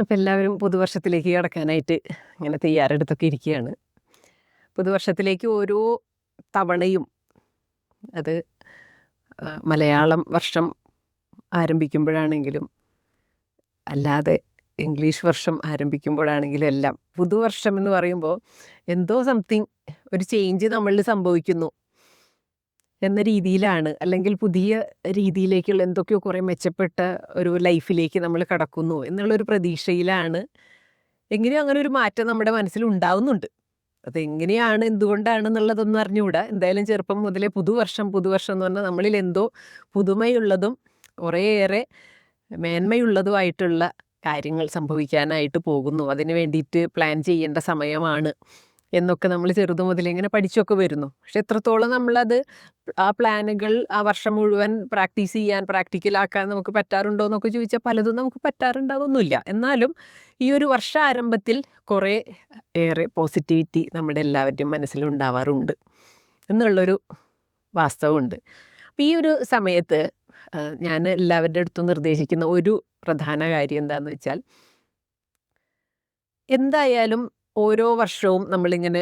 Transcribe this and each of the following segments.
അപ്പം എല്ലാവരും പുതുവർഷത്തിലേക്ക് കടക്കാനായിട്ട് ഇങ്ങനെ തയ്യാറെടുത്തൊക്കെ ഇരിക്കുകയാണ് പുതുവർഷത്തിലേക്ക് ഓരോ തവണയും അത് മലയാളം വർഷം ആരംഭിക്കുമ്പോഴാണെങ്കിലും അല്ലാതെ ഇംഗ്ലീഷ് വർഷം ആരംഭിക്കുമ്പോഴാണെങ്കിലും എല്ലാം പുതുവർഷം എന്ന് പറയുമ്പോൾ എന്തോ സംതിങ് ഒരു ചേഞ്ച് നമ്മളിൽ സംഭവിക്കുന്നു. എന്ന രീതിയിലാണ്. അല്ലെങ്കിൽ പുതിയ രീതിയിലേക്കുള്ള എന്തൊക്കെയോ കുറേ മെച്ചപ്പെട്ട ഒരു ലൈഫിലേക്ക് നമ്മൾ കടക്കുന്നു എന്നുള്ളൊരു പ്രതീക്ഷയിലാണ്. എങ്ങനെയോ അങ്ങനെ ഒരു മാറ്റം നമ്മുടെ മനസ്സിൽ ഉണ്ടാവുന്നുണ്ട്. അതെങ്ങനെയാണ് എന്തുകൊണ്ടാണ് എന്നുള്ളതൊന്നും അറിഞ്ഞുകൂടാ. എന്തായാലും ചെറുപ്പം മുതലേ പുതുവർഷം പുതുവർഷം എന്ന് പറഞ്ഞാൽ നമ്മളിൽ എന്തോ പുതുമയുള്ളതും കുറേയേറെ മേന്മയുള്ളതുമായിട്ടുള്ള കാര്യങ്ങൾ സംഭവിക്കാനായിട്ട് പോകുന്നു. അതിന് വേണ്ടിയിട്ട് പ്ലാൻ ചെയ്യേണ്ട സമയമാണ്. എന്നൊക്കെ നമ്മൾ ചെറുതു മുതൽ ഇങ്ങനെ പഠിച്ചൊക്കെ വരുന്നു. പക്ഷെ എത്രത്തോളം നമ്മളത് ആ പ്ലാനുകൾ ആ വർഷം മുഴുവൻ പ്രാക്ടീസ് ചെയ്യാൻ പ്രാക്ടിക്കലാക്കാൻ നമുക്ക് പറ്റാറുണ്ടോ എന്നൊക്കെ ചോദിച്ചാൽ പലതും നമുക്ക് പറ്റാറുണ്ടാവുന്നില്ല എന്നാലും ഈ ഒരു വർഷാരംഭത്തിൽ കുറേ ഏറെ പോസിറ്റിവിറ്റി നമ്മുടെ എല്ലാവരുടെയും മനസ്സിലുണ്ടാവാറുണ്ട് എന്നുള്ളൊരു വാസ്തവമുണ്ട്. അപ്പം ഈ ഒരു സമയത്ത് ഞാൻ എല്ലാവരുടെ അടുത്തും നിർദ്ദേശിക്കുന്ന ഒരു പ്രധാന കാര്യം എന്താണെന്ന് വെച്ചാൽ എന്തായാലും ഓരോ വർഷവും നമ്മളിങ്ങനെ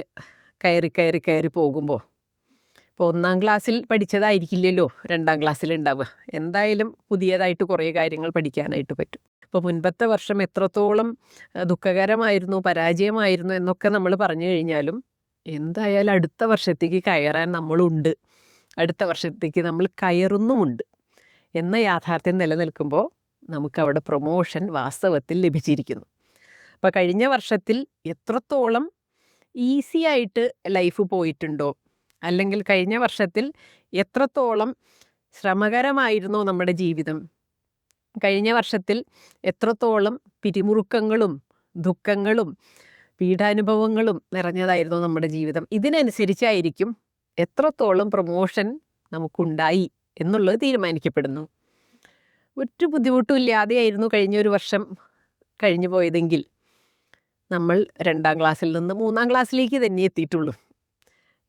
കയറി കയറി കയറി പോകുമ്പോൾ ഇപ്പോൾ ഒന്നാം ക്ലാസ്സിൽ പഠിച്ചതായിരിക്കില്ലല്ലോ രണ്ടാം ക്ലാസ്സിൽ ഉണ്ടാവുക. എന്തായാലും പുതിയതായിട്ട് കുറേ കാര്യങ്ങൾ പഠിക്കാനായിട്ട് പറ്റും. ഇപ്പോൾ മുൻപത്തെ വർഷം എത്രത്തോളം ദുഃഖകരമായിരുന്നു പരാജയമായിരുന്നു എന്നൊക്കെ നമ്മൾ പറഞ്ഞു കഴിഞ്ഞാലും എന്തായാലും അടുത്ത വർഷത്തേക്ക് കയറാൻ നമ്മളുണ്ട്. അടുത്ത വർഷത്തേക്ക് നമ്മൾ കയറുന്നുമുണ്ട്. എന്ന യാഥാർത്ഥ്യം നിലനിൽക്കുമ്പോൾ നമുക്കവിടെ പ്രൊമോഷൻ വാസ്തവത്തിൽ ലഭിച്ചിരിക്കുന്നു. അപ്പോൾ കഴിഞ്ഞ വർഷത്തിൽ എത്രത്തോളം ഈസി ആയിട്ട് ലൈഫ് പോയിട്ടുണ്ടോ? അല്ലെങ്കിൽ കഴിഞ്ഞ വർഷത്തിൽ എത്രത്തോളം ശ്രമകരമായിരുന്നോ നമ്മുടെ ജീവിതം? കഴിഞ്ഞ വർഷത്തിൽ എത്രത്തോളം പിരിമുറുക്കങ്ങളും ദുഃഖങ്ങളും പീഡാനുഭവങ്ങളും നിറഞ്ഞതായിരുന്നു നമ്മുടെ ജീവിതം? ഇതിനനുസരിച്ചായിരിക്കും എത്രത്തോളം പ്രൊമോഷൻ നമുക്കുണ്ടായി എന്നുള്ളത് തീരുമാനിക്കപ്പെടുന്നു. ഒറ്റ ബുദ്ധിമുട്ടും ഇല്ലാതെയായിരുന്നു കഴിഞ്ഞ ഒരു വർഷം കഴിഞ്ഞു പോയതെങ്കിൽ. നമ്മൾ രണ്ടാം ക്ലാസ്സിൽ നിന്ന് മൂന്നാം ക്ലാസ്സിലേക്ക് തന്നെ എത്തിയിട്ടുള്ളൂ.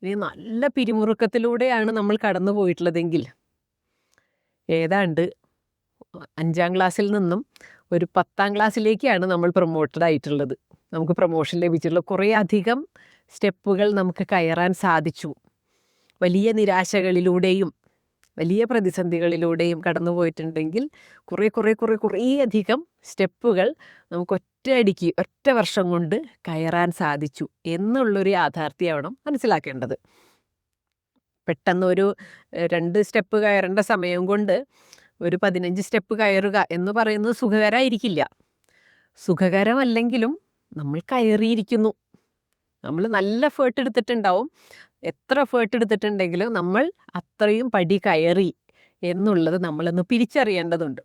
ഇനി നല്ല പിരിമുറുക്കത്തിലൂടെയാണ് നമ്മൾ കടന്നു പോയിട്ടുള്ളതെങ്കിൽ. ഏതാണ്ട് അഞ്ചാം ക്ലാസ്സിൽ നിന്നും ഒരു പത്താം ക്ലാസ്സിലേക്കാണ് നമ്മൾ പ്രൊമോട്ടഡ് ആയിട്ടുള്ളത്. നമുക്ക് പ്രൊമോഷൻ ലഭിച്ചിട്ടുള്ള കുറേ അധികം സ്റ്റെപ്പുകൾ നമുക്ക് കയറാൻ സാധിച്ചു. വലിയ നിരാശകളിലൂടെയും വലിയ പ്രതിസന്ധികളിലൂടെയും കടന്നു പോയിട്ടുണ്ടെങ്കിൽ കുറേ കുറേ കുറേ കുറേ അധികം സ്റ്റെപ്പുകൾ നമുക്ക് ഒറ്റയടിക്ക് ഒറ്റ വർഷം കൊണ്ട് കയറാൻ സാധിച്ചു എന്നുള്ളൊരു യാഥാർത്ഥ്യമാണ് മനസ്സിലാക്കേണ്ടത്. പെട്ടെന്ന് ഒരു രണ്ട് സ്റ്റെപ്പ് കയറേണ്ട സമയം കൊണ്ട് ഒരു പതിനഞ്ച് സ്റ്റെപ്പ് കയറുക എന്ന് പറയുന്നത് സുഖകരമായിരിക്കില്ല സുഖകരമല്ലെങ്കിലും നമ്മൾ കയറിയിരിക്കുന്നു. നമ്മൾ നല്ല എഫേർട്ട് എടുത്തിട്ടുണ്ടാവും. എത്ര എഫേർട്ട് എടുത്തിട്ടുണ്ടെങ്കിലും നമ്മൾ അത്രയും പടി കയറി എന്നുള്ളത് നമ്മളൊന്ന് തിരിച്ചറിയേണ്ടതുണ്ട്.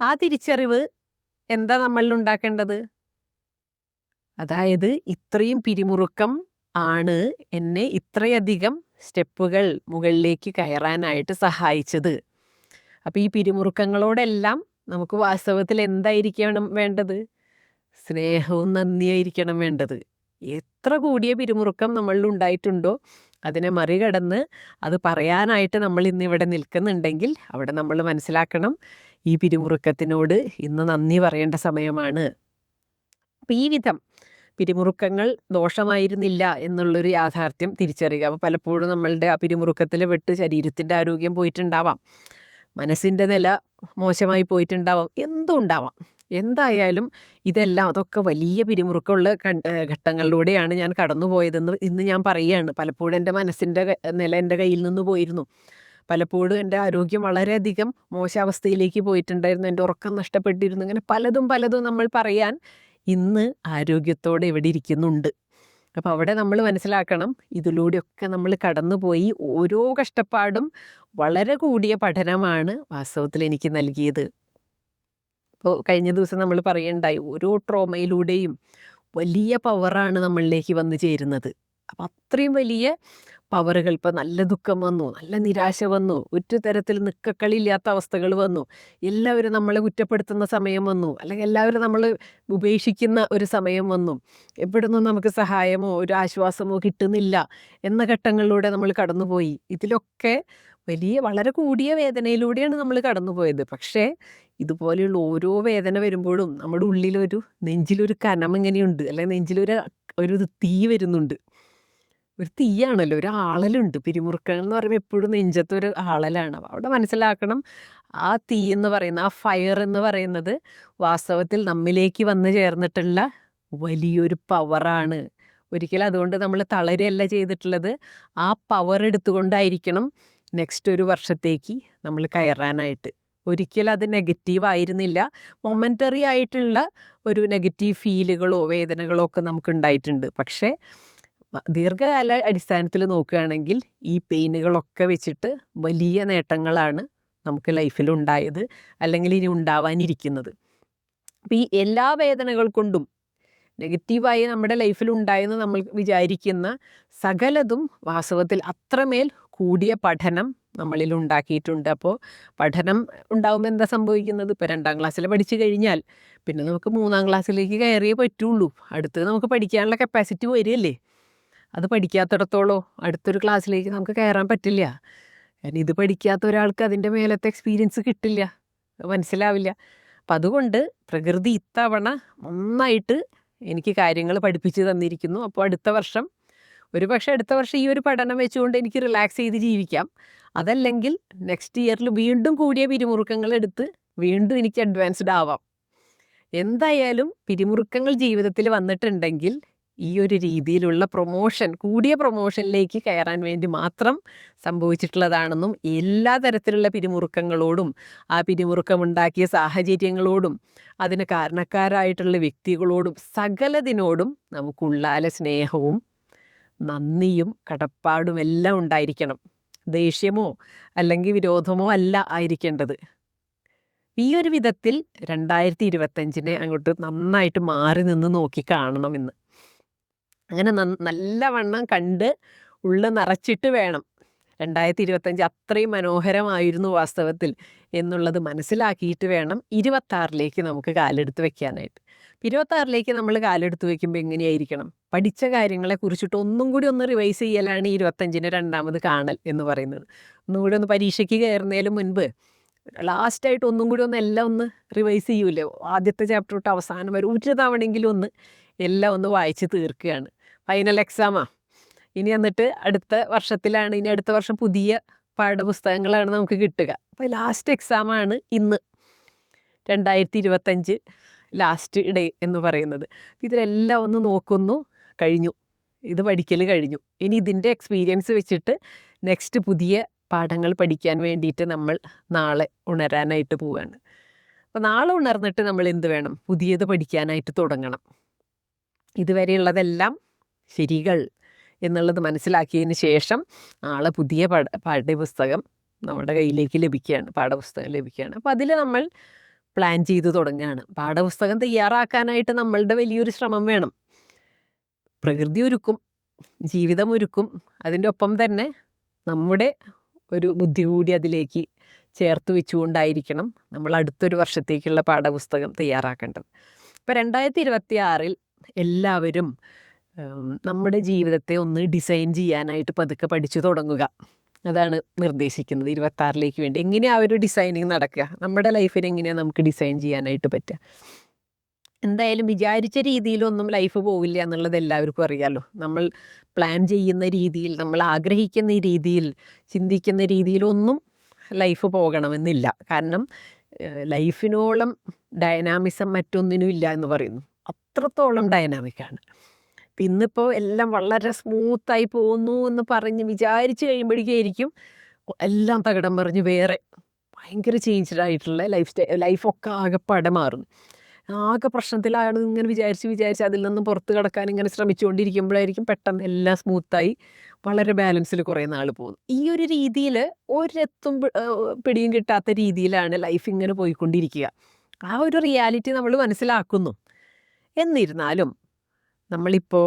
ആ തിരിച്ചറിവ് എന്താ നമ്മളിൽ ഉണ്ടാക്കേണ്ടത്? അതായത് ഇത്രയും പിരിമുറുക്കം ആണ് എന്നെ ഇത്രയധികം സ്റ്റെപ്പുകൾ മുകളിലേക്ക് കയറാനായിട്ട് സഹായിച്ചത്. അപ്പം ഈ പിരിമുറുക്കങ്ങളോടെല്ലാം നമുക്ക് വാസ്തവത്തിൽ എന്തായിരിക്കണം വേണ്ടത്? സ്നേഹവും നന്ദിയായിരിക്കണം വേണ്ടത്. എത്ര കൂടിയ പിരിമുറുക്കം നമ്മളിൽ ഉണ്ടായിട്ടുണ്ടോ അതിനെ മറികടന്ന് അത് പറയാനായിട്ട് നമ്മൾ ഇന്ന് ഇവിടെ നിൽക്കുന്നുണ്ടെങ്കിൽ അവിടെ നമ്മൾ മനസ്സിലാക്കണം ഈ പിരിമുറുക്കത്തിനോട് ഇന്ന് നന്ദി പറയേണ്ട സമയമാണ്. അപ്പം ഈ വിധം പിരിമുറുക്കങ്ങൾ ദോഷമായിരുന്നില്ല എന്നുള്ളൊരു യാഥാർത്ഥ്യം തിരിച്ചറിയുക. അപ്പോൾ പലപ്പോഴും നമ്മളുടെ ആ പിരിമുറുക്കത്തിൽ വിട്ട് ശരീരത്തിന്റെ ആരോഗ്യം പോയിട്ടുണ്ടാവാം. മനസ്സിന്റെ നില മോശമായി പോയിട്ടുണ്ടാവാം. എന്തും ഉണ്ടാവാം. എന്തായാലും ഇതെല്ലാം അതൊക്കെ വലിയ പിരിമുറുക്കമുള്ള ഘട്ടങ്ങളിലൂടെയാണ് ഞാൻ കടന്നുപോയതെന്ന് ഇന്ന് ഞാൻ പറയുകയാണ്. പലപ്പോഴും എന്റെ മനസ്സിന്റെ നില എന്റെ കയ്യിൽ നിന്ന് പോയിരുന്നു. പലപ്പോഴും എന്റെ ആരോഗ്യം വളരെയധികം മോശാവസ്ഥയിലേക്ക് പോയിട്ടുണ്ടായിരുന്നു. എന്റെ ഉറക്കം നഷ്ടപ്പെട്ടിരുന്നു. ഇങ്ങനെ പലതും പലതും നമ്മൾ പറയാൻ ഇന്ന് ആരോഗ്യത്തോടെ ഇവിടെ ഇരിക്കുന്നുണ്ട്. അപ്പോൾ അവിടെ നമ്മൾ മനസ്സിലാക്കണം ഇതിലൂടെയൊക്കെ നമ്മൾ കടന്നുപോയി ഓരോ കഷ്ടപ്പാടും വളരെ കൂടിയ പഠനമാണ് വാസ്തവത്തിൽ എനിക്ക് നൽകിയത്. ഇപ്പോൾ കഴിഞ്ഞ ദിവസം നമ്മൾ പറയുണ്ടായി ഓരോ ട്രോമയിലൂടെയും വലിയ പവറാണ് നമ്മളിലേക്ക് വന്നു ചേരുന്നത്. അപ്പം അത്രയും വലിയ പവറുകൾ ഇപ്പം നല്ല ദുഃഖം വന്നു നല്ല നിരാശ വന്നു ഒരു തരത്തിൽ നിക്കക്കളില്ലാത്ത അവസ്ഥകൾ വന്നു എല്ലാവരും നമ്മളെ കുറ്റപ്പെടുത്തുന്ന സമയം വന്നു അല്ലെങ്കിൽ എല്ലാവരും നമ്മൾ ഉപേക്ഷിക്കുന്ന ഒരു സമയം വന്നു. എവിടുന്നും നമുക്ക് സഹായമോ ഒരു ആശ്വാസമോ കിട്ടുന്നില്ല എന്ന ഘട്ടങ്ങളിലൂടെ നമ്മൾ കടന്നുപോയി. ഇതിലൊക്കെ വലിയ വളരെ കൂടിയ വേദനയിലൂടെയാണ് നമ്മൾ കടന്നുപോയത്. പക്ഷേ ഇതുപോലെയുള്ള ഓരോ വേദന വരുമ്പോഴും നമ്മുടെ ഉള്ളിലൊരു നെഞ്ചിലൊരു കനം ഇങ്ങനെയുണ്ട് അല്ലെങ്കിൽ നെഞ്ചിലൊരു ഒരു തീ വരുന്നുണ്ട്. ഒരു തീയാണല്ലോ ഒരു ആളലുണ്ട്. പിരിമുറുക്കം എന്ന് പറയുമ്പോൾ എപ്പോഴും നെഞ്ചത്തൊരു ആളലാണ്. അവിടെ മനസ്സിലാക്കണം ആ തീ എന്ന് പറയുന്ന ആ ഫയർ എന്ന് പറയുന്നത് വാസ്തവത്തിൽ നമ്മിലേക്ക് വന്നു ചേർന്നിട്ടുള്ള വലിയൊരു പവറാണ് ഒരിക്കലും അതുകൊണ്ട് നമ്മൾ തളരുകയല്ല ചെയ്തിട്ടുള്ളത്. ആ പവർ എടുത്തുകൊണ്ടായിരിക്കണം നെക്സ്റ്റ് ഒരു വർഷത്തേക്ക് നമ്മൾ കയറാനായിട്ട്. ഒരിക്കലും അത് നെഗറ്റീവ് ആയിരുന്നില്ല. മൊമെന്ററി ആയിട്ടുള്ള ഒരു നെഗറ്റീവ് ഫീലുകളോ വേദനകളോ ഒക്കെ നമുക്ക് ഉണ്ടായിട്ടുണ്ട്. പക്ഷേ ദീർഘകാല അടിസ്ഥാനത്തിൽ നോക്കുകയാണെങ്കിൽ ഈ പെയിനുകളൊക്കെ വെച്ചിട്ട് വലിയ നേട്ടങ്ങളാണ് നമുക്ക് ലൈഫിൽ ഉണ്ടായത് അല്ലെങ്കിൽ ഇനി ഉണ്ടാവാനിരിക്കുന്നത്. അപ്പം ഈ എല്ലാ വേദനകൾ കൊണ്ടും നെഗറ്റീവായി നമ്മുടെ ലൈഫിൽ ഉണ്ടായെന്ന് നമ്മൾ വിചാരിക്കുന്ന സകലതും വാസ്തവത്തിൽ അത്രമേൽ കൂടിയ പഠനം നമ്മളിൽ ഉണ്ടാക്കിയിട്ടുണ്ട് അപ്പോൾ പഠനം ഉണ്ടാകുമ്പോൾ എന്താ സംഭവിക്കുന്നത്? ഇപ്പോൾ രണ്ടാം ക്ലാസ്സിൽ പഠിച്ചു കഴിഞ്ഞാൽ പിന്നെ നമുക്ക് മൂന്നാം ക്ലാസ്സിലേക്ക് കയറിയേ പറ്റുള്ളൂ. അടുത്ത് നമുക്ക് പഠിക്കാനുള്ള കപ്പാസിറ്റി വരികയല്ലേ? അത് പഠിക്കാത്തിടത്തോളോ അടുത്തൊരു ക്ലാസ്സിലേക്ക് നമുക്ക് കയറാൻ പറ്റില്ല. കാരണം ഇത് പഠിക്കാത്ത ഒരാൾക്ക് അതിന്റെ മേലത്തെ എക്സ്പീരിയൻസ് കിട്ടില്ല. മനസ്സിലാവില്ല. അപ്പം അതുകൊണ്ട് പ്രകൃതി ഇത്തവണ നന്നായിട്ട് എനിക്ക് കാര്യങ്ങൾ പഠിപ്പിച്ച് തന്നിരിക്കുന്നു. അപ്പോൾ അടുത്ത വർഷം ഒരു പക്ഷേ അടുത്ത വർഷം ഈ ഒരു പഠനം വെച്ചുകൊണ്ട് എനിക്ക് റിലാക്സ് ചെയ്ത് ജീവിക്കാം. അതല്ലെങ്കിൽ നെക്സ്റ്റ് ഇയറിൽ വീണ്ടും കൂടിയ പിരിമുറുക്കങ്ങൾ എടുത്ത് വീണ്ടും എനിക്ക് അഡ്വാൻസ്ഡ് ആവാം. എന്തായാലും പിരിമുറുക്കങ്ങൾ ജീവിതത്തിൽ വന്നിട്ടുണ്ടെങ്കിൽ ഈ ഒരു രീതിയിലുള്ള പ്രൊമോഷൻ കൂടിയ പ്രൊമോഷനിലേക്ക് കയറാൻ വേണ്ടി മാത്രം സംഭവിച്ചിട്ടുള്ളതാണെന്നും എല്ലാ തരത്തിലുള്ള പിരിമുറുക്കങ്ങളോടും ആ പിരിമുറുക്കമുണ്ടാക്കിയ സാഹചര്യങ്ങളോടും അതിന് കാരണക്കാരായിട്ടുള്ള വ്യക്തികളോടും സകലതിനോടും നമുക്കുള്ളാല സ്നേഹവും നന്ദിയും കടപ്പാടും എല്ലാം ഉണ്ടായിരിക്കണം. ദേഷ്യമോ അല്ലെങ്കിൽ വിരോധമോ അല്ല ആയിരിക്കേണ്ടത്. ഈ ഒരു വിധത്തിൽ രണ്ടായിരത്തി ഇരുപത്തഞ്ചിനെ അങ്ങോട്ട് നന്നായിട്ട് മാറി നിന്ന് നോക്കി കാണണം കാണണമെന്ന്. അങ്ങനെ നല്ലവണ്ണം കണ്ട് ഉള്ള നിറച്ചിട്ട് വേണം. രണ്ടായിരത്തി ഇരുപത്തഞ്ച് അത്രയും മനോഹരമായിരുന്നു വാസ്തവത്തിൽ എന്നുള്ളത് മനസ്സിലാക്കിയിട്ട് വേണം ഇരുപത്താറിലേക്ക് നമുക്ക് കാലെടുത്ത് വെക്കാനായിട്ട്. ഇരുപത്താറിലേക്ക് നമ്മൾ കാലെടുത്ത് വെക്കുമ്പോൾ എങ്ങനെയായിരിക്കണം? പഠിച്ച കാര്യങ്ങളെ കുറിച്ചിട്ട് ഒന്നും കൂടി ഒന്ന് റിവൈസ് ചെയ്യലാണ് ഇരുപത്തഞ്ചിന് രണ്ടാമത് കാണൽ എന്ന് പറയുന്നത്. ഒന്നും കൂടി ഒന്ന് പരീക്ഷയ്ക്ക് കയറുന്നതിന് മുൻപ് ലാസ്റ്റായിട്ട് ഒന്നും കൂടി ഒന്ന് എല്ലാം ഒന്ന് റിവൈസ് ചെയ്യൂലേ? ആദ്യത്തെ ചാപ്റ്റർ തൊട്ട് അവസാനം വരെ ഒരു തവണയെങ്കിലും ഒന്ന് എല്ലാം ഒന്ന് വായിച്ച് തീർക്കുകയാണ്. ഫൈനൽ എക്സാമാ ഇനി എന്നിട്ട് അടുത്ത വർഷത്തിലാണ് ഇനി അടുത്ത വർഷം പുതിയ പാഠപുസ്തകങ്ങളാണ് നമുക്ക് കിട്ടുക. അപ്പോൾ ലാസ്റ്റ് എക്സാമാണ് ഇന്ന്. രണ്ടായിരത്തി ഇരുപത്തഞ്ച്. ലാസ്റ്റ് ഡേ എന്ന് പറയുന്നത്. ഇതിലെല്ലാം ഒന്ന് നോക്കുന്നു. കഴിഞ്ഞു. ഇത് പഠിക്കൽ കഴിഞ്ഞു. ഇനി ഇതിന്റെ എക്സ്പീരിയൻസ് വെച്ചിട്ട് നെക്സ്റ്റ് പുതിയ പാഠങ്ങൾ പഠിക്കാൻ വേണ്ടിയിട്ട് നമ്മൾ നാളെ ഉണരാനായിട്ട് പോവുകയാണ് അപ്പോൾ നാളെ ഉണർന്നിട്ട് നമ്മൾ എന്ത് വേണം? പുതിയത് പഠിക്കാനായിട്ട് തുടങ്ങണം. ഇതുവരെയുള്ളതെല്ലാം ശരികൾ എന്നുള്ളത് മനസ്സിലാക്കിയതിന് ശേഷം നാളെ പുതിയ പാഠ പാഠ്യപുസ്തകം നമ്മുടെ കയ്യിലേക്ക് ലഭിക്കുകയാണ്. പാഠപുസ്തകം ലഭിക്കുകയാണ്. അപ്പോൾ അതിൽ നമ്മൾ പ്ലാൻ ചെയ്തു തുടങ്ങുകയാണ് പാഠപുസ്തകം തയ്യാറാക്കാനായിട്ട് നമ്മളുടെ വലിയൊരു ശ്രമം വേണം. പ്രകൃതി ഒരുക്കും ജീവിതം ഒരുക്കും. അതിന്റെ ഒപ്പം തന്നെ നമ്മുടെ ഒരു ബുദ്ധി കൂടി അതിലേക്ക് ചേർത്ത് വെച്ചുകൊണ്ടായിരിക്കണം നമ്മൾ അടുത്തൊരു വർഷത്തേക്കുള്ള പാഠപുസ്തകം തയ്യാറാക്കേണ്ടത്. ഇപ്പോൾ രണ്ടായിരത്തി ഇരുപത്തി ആറിൽ എല്ലാവരും നമ്മുടെ ജീവിതത്തെ ഒന്ന് ഡിസൈൻ ചെയ്യാനായിട്ട് പതുക്കെ പഠിച്ചു തുടങ്ങുക. അതാണ് നിർദ്ദേശിക്കുന്നത്. ഇരുപത്താറിലേക്ക് വേണ്ടി. എങ്ങനെയാണ് ആ ഒരു ഡിസൈനിങ് നടക്കുക? നമ്മുടെ ലൈഫിന് എങ്ങനെയാണ് നമുക്ക് ഡിസൈൻ ചെയ്യാനായിട്ട് പറ്റുക? എന്തായാലും വിചാരിച്ച രീതിയിലൊന്നും ലൈഫ് പോവില്ല എന്നുള്ളത് എല്ലാവർക്കും അറിയാമല്ലോ നമ്മൾ പ്ലാൻ ചെയ്യുന്ന രീതിയിൽ നമ്മൾ ആഗ്രഹിക്കുന്ന രീതിയിൽ ചിന്തിക്കുന്ന രീതിയിലൊന്നും ലൈഫ് പോകണമെന്നില്ല. കാരണം ലൈഫിനോളം ഡയനാമിസം മറ്റൊന്നിനും ഇല്ല എന്ന് പറയുന്നു. അത്രത്തോളം ഡൈനാമിക്കാണ് ഇന്നിപ്പോൾ എല്ലാം വളരെ സ്മൂത്തായി പോകുന്നു എന്ന് പറഞ്ഞ് വിചാരിച്ച് കഴിയുമ്പോഴേക്കായിരിക്കും എല്ലാം തകിടം പറഞ്ഞ് വേറെ ഭയങ്കര ചേഞ്ച്ഡ് ആയിട്ടുള്ള ലൈഫ് സ്റ്റൈ ലൈഫൊക്കെ ആകെപ്പാടെ മാറുന്നു. ആകെ പ്രശ്നത്തിലാണ് ഇങ്ങനെ വിചാരിച്ച് വിചാരിച്ച് അതിൽ നിന്നും പുറത്ത് കിടക്കാൻ ഇങ്ങനെ ശ്രമിച്ചുകൊണ്ടിരിക്കുമ്പോഴായിരിക്കും പെട്ടെന്ന് എല്ലാം സ്മൂത്തായി വളരെ ബാലൻസിൽ കുറേ നാൾ പോകുന്നു. ഈ ഒരു രീതിയിൽ ഒരെത്തും പിടിയും കിട്ടാത്ത രീതിയിലാണ് ലൈഫ് ഇങ്ങനെ പോയിക്കൊണ്ടിരിക്കുക. ആ ഒരു റിയാലിറ്റി നമ്മൾ മനസ്സിലാക്കുന്നു. എന്നിരുന്നാലും നമ്മളിപ്പോൾ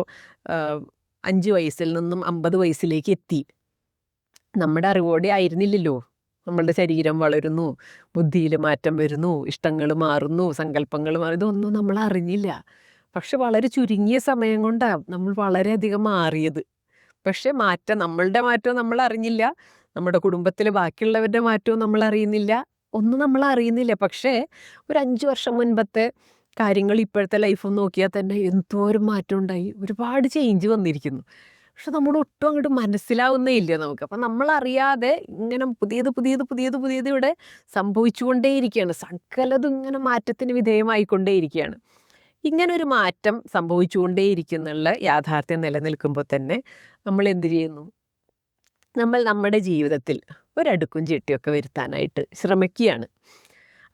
അഞ്ച് വയസ്സിൽ നിന്നും അമ്പത് വയസ്സിലേക്ക് എത്തി. നമ്മുടെ അറിവോടെ ആയിരുന്നില്ലല്ലോ. നമ്മളുടെ ശരീരം വളരുന്നു ബുദ്ധിയിൽ മാറ്റം വരുന്നു ഇഷ്ടങ്ങൾ മാറുന്നു സങ്കല്പങ്ങൾ മാറുന്നു ഇതൊന്നും നമ്മൾ അറിഞ്ഞില്ല. പക്ഷെ വളരെ ചുരുങ്ങിയ സമയം കൊണ്ടാണ് നമ്മൾ വളരെയധികം മാറിയത്. പക്ഷെ മാറ്റം നമ്മളുടെ മാറ്റം നമ്മൾ അറിഞ്ഞില്ല. നമ്മുടെ കുടുംബത്തിൽ ബാക്കിയുള്ളവരുടെ മാറ്റവും നമ്മൾ അറിയുന്നില്ല. ഒന്നും നമ്മൾ അറിയുന്നില്ല. പക്ഷേ ഒരു അഞ്ച് വർഷം മുൻപത്തെ കാര്യങ്ങൾ ഇപ്പോഴത്തെ ലൈഫ് നോക്കിയാൽ തന്നെ എന്തോരം മാറ്റം ഉണ്ടായി. ഒരുപാട് ചേഞ്ച് വന്നിരിക്കുന്നു. പക്ഷെ നമ്മൾ ഒട്ടും അങ്ങോട്ട് മനസ്സിലാവുന്നേ ഇല്ല നമുക്ക്. അപ്പം നമ്മളറിയാതെ ഇങ്ങനെ പുതിയത് പുതിയത് പുതിയത് പുതിയത് ഇവിടെ സംഭവിച്ചുകൊണ്ടേയിരിക്കുകയാണ്. സകലതും ഇങ്ങനെ മാറ്റത്തിന് വിധേയമായിക്കൊണ്ടേയിരിക്കുകയാണ്. ഇങ്ങനെ ഒരു മാറ്റം സംഭവിച്ചുകൊണ്ടേയിരിക്കുന്നുള്ള യാഥാർത്ഥ്യം നിലനിൽക്കുമ്പോൾ തന്നെ നമ്മൾ എന്ത് ചെയ്യുന്നു? നമ്മൾ നമ്മുടെ ജീവിതത്തിൽ ഒരടുക്കും ചിട്ടിയൊക്കെ വരുത്താനായിട്ട് ശ്രമിക്കുകയാണ്.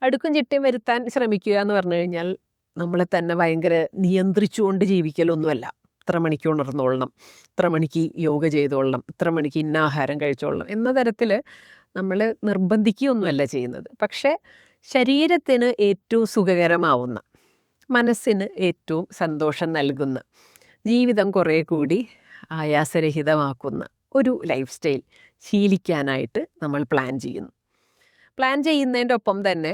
അടുക്കും ചിട്ടിയും വരുത്താൻ ശ്രമിക്കുക എന്ന് പറഞ്ഞു കഴിഞ്ഞാൽ നമ്മളെ തന്നെ ഭയങ്കര നിയന്ത്രിച്ചുകൊണ്ട് ജീവിക്കലൊന്നുമല്ല. ഇത്ര മണിക്ക് ഉണർന്നോളണം ഇത്ര മണിക്ക് യോഗ ചെയ്തോളണം ഇത്ര മണിക്ക് ഇന്ന ആഹാരം കഴിച്ചോളണം എന്ന തരത്തിൽ നമ്മൾ നിർബന്ധിക്കുകയൊന്നുമല്ല ചെയ്യുന്നത്. പക്ഷേ ശരീരത്തിന് ഏറ്റവും സുഖകരമാവുന്ന മനസ്സിന് ഏറ്റവും സന്തോഷം നൽകുന്ന ജീവിതം കുറേ കൂടി ആയാസരഹിതമാക്കുന്ന ഒരു ലൈഫ് സ്റ്റൈൽ ശീലിക്കാനായിട്ട് നമ്മൾ പ്ലാൻ ചെയ്യുന്നു. പ്ലാൻ ചെയ്യുന്നതിന്റെ ഒപ്പം തന്നെ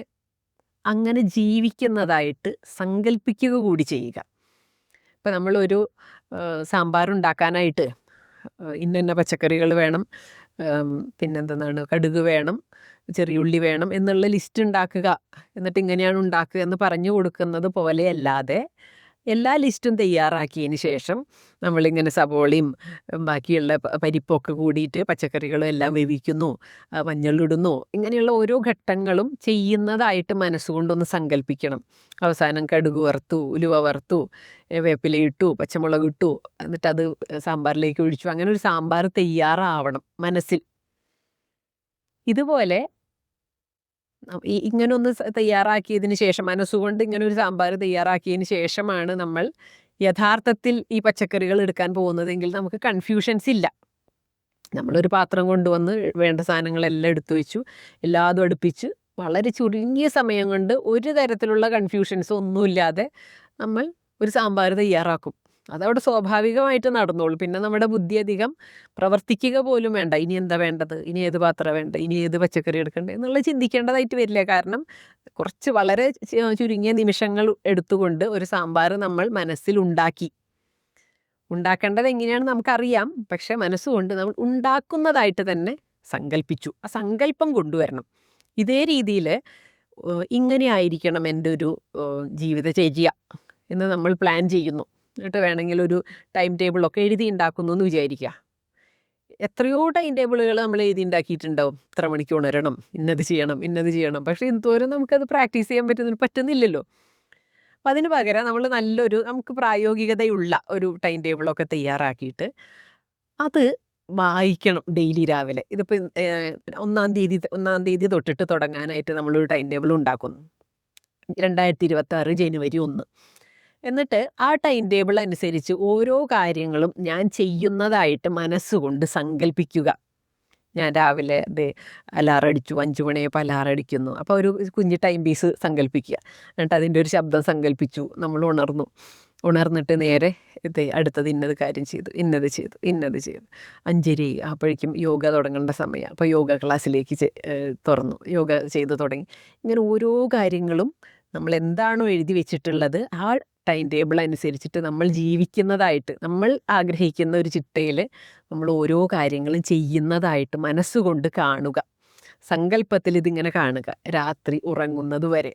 അങ്ങനെ ജീവിക്കുന്നതായിട്ട് സങ്കല്പിക്കുക കൂടി ചെയ്യുക. ഇപ്പം നമ്മളൊരു സാമ്പാർ ഉണ്ടാക്കാനായിട്ട് ഇന്ന പച്ചക്കറികൾ വേണം പിന്നെന്താണ് കടുക് വേണം ചെറിയ ഉള്ളി വേണം എന്നുള്ള ലിസ്റ്റ് ഉണ്ടാക്കുക. എന്നിട്ട് ഇങ്ങനെയാണ് ഉണ്ടാക്കുക എന്ന് പറഞ്ഞു കൊടുക്കുന്നത് പോലെയല്ലാതെ എല്ലാ ലിസ്റ്റും തയ്യാറാക്കിയതിന് ശേഷം നമ്മളിങ്ങനെ സവോളയും ബാക്കിയുള്ള പരിപ്പൊക്കെ കൂടിയിട്ട് പച്ചക്കറികളും എല്ലാം വേവിക്കുന്നു മഞ്ഞളിടുന്നു. ഇങ്ങനെയുള്ള ഓരോ ഘട്ടങ്ങളും ചെയ്യുന്നതായിട്ട് മനസ്സുകൊണ്ടൊന്ന് സങ്കല്പിക്കണം അവസാനം കടുക് വറുത്തു ഉലുവ വറുത്തു വേപ്പില ഇട്ടു പച്ചമുളക് ഇട്ടു എന്നിട്ട് അത് സാമ്പാറിലേക്ക് ഒഴിച്ചു. അങ്ങനെ ഒരു സാമ്പാർ തയ്യാറാവണം മനസ്സിൽ. ഇതുപോലെ ഈ ഇങ്ങനൊന്ന് തയ്യാറാക്കിയതിന് ശേഷം മനസ്സുകൊണ്ട് ഇങ്ങനെ ഒരു സാമ്പാർ തയ്യാറാക്കിയതിന് ശേഷമാണ് നമ്മൾ യഥാർത്ഥത്തിൽ ഈ പച്ചക്കറികൾ എടുക്കാൻ പോകുന്നതെങ്കിൽ നമുക്ക് കൺഫ്യൂഷൻസ് ഇല്ല. നമ്മളൊരു പാത്രം കൊണ്ടുവന്ന് വേണ്ട സാധനങ്ങളെല്ലാം എടുത്തു വെച്ചു എല്ലാതും അടുപ്പിച്ച് വളരെ ചുരുങ്ങിയ സമയം കൊണ്ട് ഒരു തരത്തിലുള്ള കൺഫ്യൂഷൻസ് ഒന്നുമില്ലാതെ നമ്മൾ ഒരു സാമ്പാർ തയ്യാറാക്കും. അതവിടെ സ്വാഭാവികമായിട്ട് നടന്നോളൂ. പിന്നെ നമ്മുടെ ബുദ്ധി അധികം പ്രവർത്തിക്കുക പോലും വേണ്ട. ഇനി എന്താ വേണ്ടത്? ഇനി ഏത് പാത്രം വേണ്ട? ഇനി ഏത് പച്ചക്കറി എടുക്കണ്ടേ? എന്നുള്ളത് ചിന്തിക്കേണ്ടതായിട്ട് വരില്ല. കാരണം കുറച്ച് വളരെ ചുരുങ്ങിയ നിമിഷങ്ങൾ എടുത്തുകൊണ്ട് ഒരു സാമ്പാർ നമ്മൾ മനസ്സിൽ ഉണ്ടാക്കി. ഉണ്ടാക്കേണ്ടത് എങ്ങനെയാണ് നമുക്കറിയാം. പക്ഷെ മനസ്സുകൊണ്ട് നമ്മൾ ഉണ്ടാക്കുന്നതായിട്ട് തന്നെ സങ്കല്പിച്ചു ആ സങ്കല്പം കൊണ്ടുവരണം. ഇതേ രീതിയിൽ ഇങ്ങനെ ആയിരിക്കണം എന്റെ ഒരു ജീവിതചര്യ എന്ന് നമ്മൾ പ്ലാൻ ചെയ്യുന്നു. എന്നിട്ട് വേണമെങ്കിൽ ഒരു ടൈം ടേബിളൊക്കെ എഴുതി ഉണ്ടാക്കുന്നു എന്ന് വിചാരിക്കുക എത്രയോ ടൈം ടേബിളുകൾ നമ്മൾ എഴുതി ഉണ്ടാക്കിയിട്ടുണ്ടാവും ഇത്ര മണിക്ക് ഉണരണം ഇന്നത് ചെയ്യണം ഇന്നത് ചെയ്യണം. പക്ഷേ എന്തോരം നമുക്കത് പ്രാക്ടീസ് ചെയ്യാൻ പറ്റുന്ന പറ്റുന്നില്ലല്ലോ. അപ്പം അതിന് പകരം നമ്മൾ നല്ലൊരു നമുക്ക് പ്രായോഗികതയുള്ള ഒരു ടൈം ടേബിളൊക്കെ തയ്യാറാക്കിയിട്ട് അത് വായിക്കണം ഡെയിലി രാവിലെ. ഇതിപ്പോൾ ഒന്നാം തീയതി ഒന്നാം തീയതി തൊട്ടിട്ട് തുടങ്ങാനായിട്ട് നമ്മളൊരു ടൈം ടേബിൾ ഉണ്ടാക്കുന്നു. രണ്ടായിരത്തി ഇരുപത്തി ആറ് ജനുവരി ഒന്ന്. എന്നിട്ട് ആ ടൈം ടേബിൾ അനുസരിച്ച് ഓരോ കാര്യങ്ങളും ഞാൻ ചെയ്യുന്നതായിട്ട് മനസ്സുകൊണ്ട് സങ്കല്പിക്കുക ഞാൻ രാവിലെ അത് അലാറടിച്ചു അഞ്ചു മണിയപ്പോൾ അലാറടിക്കുന്നു അപ്പോൾ ഒരു കുഞ്ഞ് ടൈം പീസ് സങ്കല്പിക്കുക എന്നിട്ട് അതിന്റെ ഒരു ശബ്ദം സങ്കല്പിച്ചു നമ്മൾ ഉണർന്നു. ഉണർന്നിട്ട് നേരെ ഇത് അടുത്തത് ഇന്നത് കാര്യം ചെയ്തു. ഇന്നത് ചെയ്തു. ഇന്നത് ചെയ്തു. അഞ്ചരി അപ്പോഴേക്കും യോഗ തുടങ്ങേണ്ട സമയം. അപ്പോൾ യോഗ ക്ലാസ്സിലേക്ക് തുറന്നു. യോഗ ചെയ്തു തുടങ്ങി. ഇങ്ങനെ ഓരോ കാര്യങ്ങളും നമ്മൾ എന്താണോ എഴുതി വെച്ചിട്ടുള്ളത് ആ ടൈം ടേബിൾ അനുസരിച്ചിട്ട് നമ്മൾ ജീവിക്കുന്നതായിട്ട് നമ്മൾ ആഗ്രഹിക്കുന്ന ഒരു ചിട്ടയിൽ നമ്മൾ ഓരോ കാര്യങ്ങളും ചെയ്യുന്നതായിട്ട് മനസ്സുകൊണ്ട് കാണുക. സങ്കല്പത്തിൽ ഇതിങ്ങനെ കാണുക. രാത്രി ഉറങ്ങുന്നത് വരെ.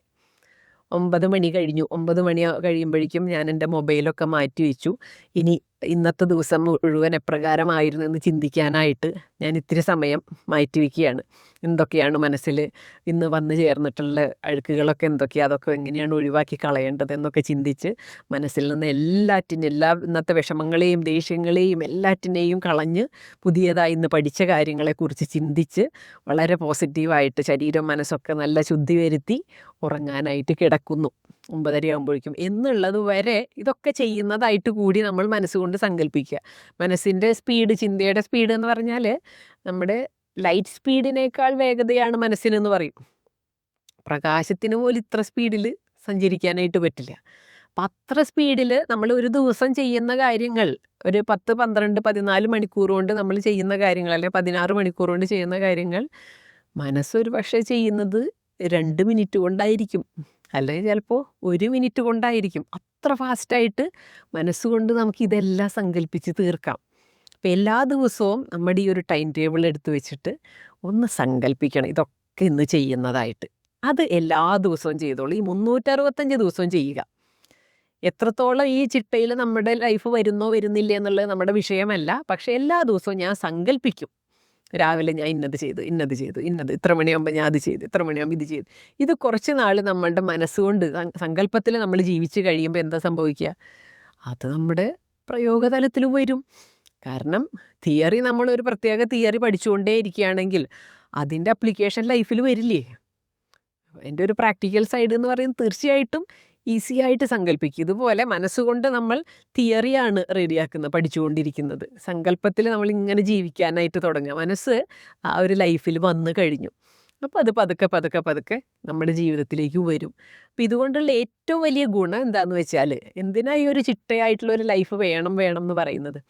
ഒമ്പത് മണി കഴിഞ്ഞു. ഒമ്പത് മണി കഴിയുമ്പോഴേക്കും ഞാൻ എന്റെ മൊബൈലൊക്കെ മാറ്റി വെച്ചു. ഇനി ഇന്നത്തെ ദിവസം മുഴുവൻ എപ്രകാരമായിരുന്നു എന്ന് ചിന്തിക്കാനായിട്ട് ഞാൻ ഇത്തിരി സമയം മാറ്റി വയ്ക്കുകയാണ് എന്തൊക്കെയാണ് മനസ്സിൽ ഇന്ന് വന്നു ചേർന്നിട്ടുള്ള അഴുക്കുകളൊക്കെ എന്തൊക്കെയാണ് അതൊക്കെ എങ്ങനെയാണ് ഒഴിവാക്കി കളയേണ്ടത് എന്നൊക്കെ ചിന്തിച്ച് മനസ്സിൽ നിന്ന് എല്ലാറ്റിനും എല്ലാ ഇന്നത്തെ വിഷമങ്ങളെയും ദേഷ്യങ്ങളെയും എല്ലാറ്റിനെയും കളഞ്ഞ് പുതിയതായി ഇന്ന് പഠിച്ച കാര്യങ്ങളെക്കുറിച്ച് ചിന്തിച്ച് വളരെ പോസിറ്റീവായിട്ട് ശരീരം മനസ്സൊക്കെ നല്ല ശുദ്ധി വരുത്തി ഉറങ്ങാനായിട്ട് കിടക്കുന്നു. ഒമ്പതരയാകുമ്പോഴേക്കും എന്നുള്ളത് വരെ ഇതൊക്കെ ചെയ്യുന്നതായിട്ട് കൂടി നമ്മൾ മനസ്സുകൊണ്ട് സങ്കല്പിക്കുക മനസ്സിന്റെ സ്പീഡ് ചിന്തയുടെ സ്പീഡ് എന്ന് പറഞ്ഞാൽ നമ്മുടെ ലൈറ്റ് സ്പീഡിനേക്കാൾ വേഗതയാണ് മനസ്സിനെന്ന് പറയും. പ്രകാശത്തിന് പോലും ഇത്ര സ്പീഡിൽ സഞ്ചരിക്കാനായിട്ട് പറ്റില്ല. അപ്പം അത്ര സ്പീഡിൽ നമ്മൾ ഒരു ദിവസം ചെയ്യുന്ന കാര്യങ്ങൾ ഒരു പത്ത് പന്ത്രണ്ട് പതിനാല് മണിക്കൂർ കൊണ്ട് നമ്മൾ ചെയ്യുന്ന കാര്യങ്ങൾ അല്ലെങ്കിൽ പതിനാറ് മണിക്കൂർ കൊണ്ട് ചെയ്യുന്ന കാര്യങ്ങൾ മനസ്സൊരു പക്ഷേ ചെയ്യുന്നത് രണ്ട് മിനിറ്റ് കൊണ്ടായിരിക്കും. അല്ലെങ്കിൽ ചിലപ്പോൾ ഒരു മിനിറ്റ് കൊണ്ടായിരിക്കും. അത്ര ഫാസ്റ്റായിട്ട് മനസ്സുകൊണ്ട് നമുക്ക് ഇതെല്ലാം സങ്കല്പിച്ച് തീർക്കാം. അപ്പം എല്ലാ ദിവസവും നമ്മുടെ ഈ ഒരു ടൈം ടേബിൾ എടുത്തു വെച്ചിട്ട് ഒന്ന് സങ്കല്പിക്കണം ഇതൊക്കെ ഇന്ന് ചെയ്യുന്നതായിട്ട്. അത് എല്ലാ ദിവസവും ചെയ്തോളൂ. ഈ മുന്നൂറ്ററുപത്തഞ്ച് ദിവസവും ചെയ്യുക. എത്രത്തോളം ഈ ചിട്ടയിൽ നമ്മുടെ ലൈഫ് വരുന്നോ വരുന്നില്ല എന്നുള്ളത് നമ്മുടെ വിഷയമല്ല. പക്ഷെ എല്ലാ ദിവസവും ഞാൻ സങ്കല്പിക്കും രാവിലെ ഞാൻ ഇന്നത് ചെയ്തു ഇന്നത് ചെയ്തു ഇന്നത്. ഇത്ര മണിയാകുമ്പോൾ ഞാൻ അത് ചെയ്തു ഇത്ര മണിയാകുമ്പോൾ ഇത് ചെയ്തു. ഇത് കുറച്ച് നാൾ നമ്മളുടെ മനസ്സുകൊണ്ട് സങ്കല്പത്തിൽ നമ്മൾ ജീവിച്ച് കഴിയുമ്പോൾ എന്താ സംഭവിക്കുക? അത് നമ്മുടെ പ്രയോഗതലത്തിൽ വരും. കാരണം തിയറി നമ്മൾ ഒരു പ്രത്യേക തിയറി പഠിച്ചുകൊണ്ടേ ഇരിക്കുകയാണെങ്കിൽ അതിന്റെ അപ്ലിക്കേഷൻ ലൈഫിൽ വരില്ലേ? എന്റെ ഒരു പ്രാക്ടിക്കൽ സൈഡ് എന്ന് പറയുന്നത് തീർച്ചയായിട്ടും ഈസി ആയിട്ട് സങ്കല്പിക്കും ഇതുപോലെ മനസ്സുകൊണ്ട് നമ്മൾ തിയറിയാണ് റെഡിയാക്കുന്നത് പഠിച്ചുകൊണ്ടിരിക്കുന്നത്. സങ്കല്പത്തിൽ നമ്മൾ ഇങ്ങനെ ജീവിക്കാനായിട്ട് തുടങ്ങുക. മനസ്സ് ആ ഒരു ലൈഫിൽ വന്നു കഴിഞ്ഞു. അപ്പോൾ അത് പതുക്കെ പതുക്കെ പതുക്കെ നമ്മുടെ ജീവിതത്തിലേക്ക് വരും. അപ്പം ഇതുകൊണ്ടുള്ള ഏറ്റവും വലിയ ഗുണം എന്താണെന്ന് വെച്ചാൽ എന്തിനാ ഈ ഒരു ചിട്ടയായിട്ടുള്ള ഒരു ലൈഫ് വേണം വേണം എന്ന് പറയുന്നത്?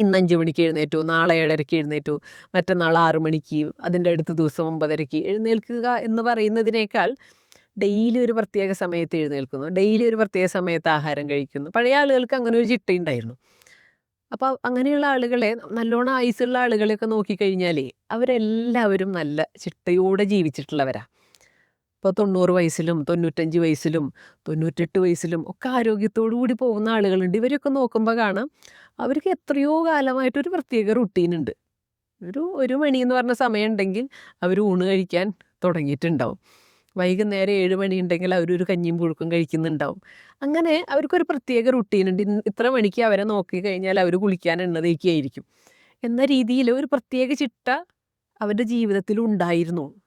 ഇന്ന് അഞ്ച് മണിക്ക് എഴുന്നേറ്റു നാളെ ഏഴരയ്ക്ക് എഴുന്നേറ്റു മറ്റന്നാൾ ആറ് മണിക്ക് അതിന്റെ അടുത്ത ദിവസം ഒമ്പതരയ്ക്ക് എഴുന്നേൽക്കുക എന്ന് പറയുന്നതിനേക്കാൾ ഡെയിലി ഒരു പ്രത്യേക സമയത്ത് എഴുന്നേൽക്കുന്നു. ഡെയിലി ഒരു പ്രത്യേക സമയത്ത് ആഹാരം കഴിക്കുന്നു. പഴയ ആളുകൾക്ക് അങ്ങനെ ഒരു ചിട്ടയുണ്ടായിരുന്നു അപ്പോൾ അങ്ങനെയുള്ള ആളുകളെ നല്ലോണം ആയുസുള്ള ആളുകളെയൊക്കെ നോക്കിക്കഴിഞ്ഞാൽ അവരെല്ലാവരും നല്ല ചിട്ടയോടെ ജീവിച്ചിട്ടുള്ളവരാ. ഇപ്പോൾ തൊണ്ണൂറ് വയസ്സിലും തൊണ്ണൂറ്റഞ്ച് വയസ്സിലും തൊണ്ണൂറ്റെട്ട് വയസ്സിലും ഒക്കെ ആരോഗ്യത്തോടു കൂടി പോകുന്ന ആളുകളുണ്ട്. ഇവരൊക്കെ നോക്കുമ്പോൾ കാണാം അവർക്ക് എത്രയോ കാലമായിട്ടൊരു പ്രത്യേക റുട്ടീനുണ്ട് ഒരു ഒരു മണി എന്ന് പറഞ്ഞ സമയം ഉണ്ടെങ്കിൽ അവർ ഊണ് കഴിക്കാൻ തുടങ്ങിയിട്ടുണ്ടാവും. വൈകുന്നേരം ഏഴ് മണി ഉണ്ടെങ്കിൽ അവരൊരു കഞ്ഞിയും പുഴുക്കും കഴിക്കുന്നുണ്ടാവും. അങ്ങനെ അവർക്കൊരു പ്രത്യേക റുട്ടീനുണ്ട് ഇത്ര മണിക്ക് അവരെ നോക്കി കഴിഞ്ഞാൽ അവർ കുളിക്കാൻ എണ്ണതേക്കായിരിക്കും എന്ന രീതിയിൽ ഒരു പ്രത്യേക ചിട്ട അവരുടെ ജീവിതത്തിൽ ഉണ്ടായിരുന്നു.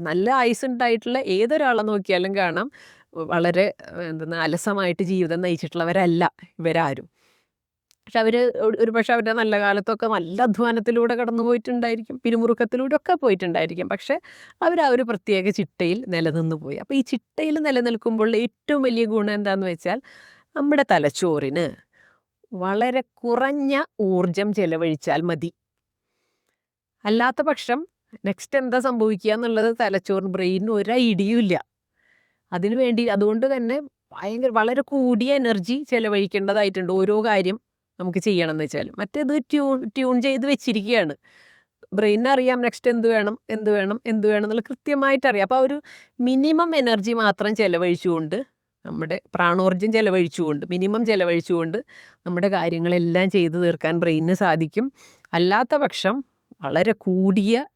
നല്ല ആയുസ് ഉണ്ടായിട്ടുള്ള ഏതൊരാളെ നോക്കിയാലും കാണാം. വളരെ എന്തെന്ന് അലസമായിട്ട് ജീവിതം നയിച്ചിട്ടുള്ളവരല്ല ഇവരാരും. പക്ഷെ അവർ ഒരു പക്ഷെ അവരുടെ നല്ല കാലത്തൊക്കെ നല്ല അധ്വാനത്തിലൂടെ കടന്നു പോയിട്ടുണ്ടായിരിക്കും. പിരിമുറുക്കത്തിലൂടെ ഒക്കെ പോയിട്ടുണ്ടായിരിക്കും. പക്ഷെ അവർ ആ ഒരു പ്രത്യേക ചിട്ടയിൽ നിലനിന്ന് പോയി. അപ്പോൾ ഈ ചിട്ടയിൽ നിലനിൽക്കുമ്പോൾ ഏറ്റവും വലിയ ഗുണം എന്താണെന്ന് വെച്ചാൽ നമ്മുടെ തലച്ചോറിന് വളരെ കുറഞ്ഞ ഊർജം ചെലവഴിച്ചാൽ മതി. അല്ലാത്ത പക്ഷം നെക്സ്റ്റ് എന്താ സംഭവിക്കുക എന്നുള്ളത് തലച്ചോറിന് ബ്രെയിനിന് ഒരു ഐഡിയയും ഇല്ല. അതിനു വേണ്ടി അതുകൊണ്ട് തന്നെ ഭയങ്കര വളരെ കൂടിയ എനർജി ചെലവഴിക്കേണ്ടതായിട്ടുണ്ട് ഓരോ കാര്യം നമുക്ക് ചെയ്യണം എന്ന് വെച്ചാൽ മറ്റേത് ട്യൂൺ ട്യൂൺ ചെയ്ത് വെച്ചിരിക്കുകയാണ്. ബ്രെയിനിന് അറിയാം നെക്സ്റ്റ് എന്ത് വേണം എന്ത് വേണം എന്ത് വേണം എന്നുള്ള കൃത്യമായിട്ട് അറിയാം. അപ്പോൾ ഒരു മിനിമം എനർജി മാത്രം ചിലവഴിച്ചുകൊണ്ട് നമ്മുടെ പ്രാണോർജം ചിലവഴിച്ചുകൊണ്ട് മിനിമം ചിലവഴിച്ചുകൊണ്ട് നമ്മുടെ കാര്യങ്ങളെല്ലാം ചെയ്തു തീർക്കാൻ ബ്രെയിനിന് സാധിക്കും. അല്ലാത്ത പക്ഷം വളരെ കൂടിയ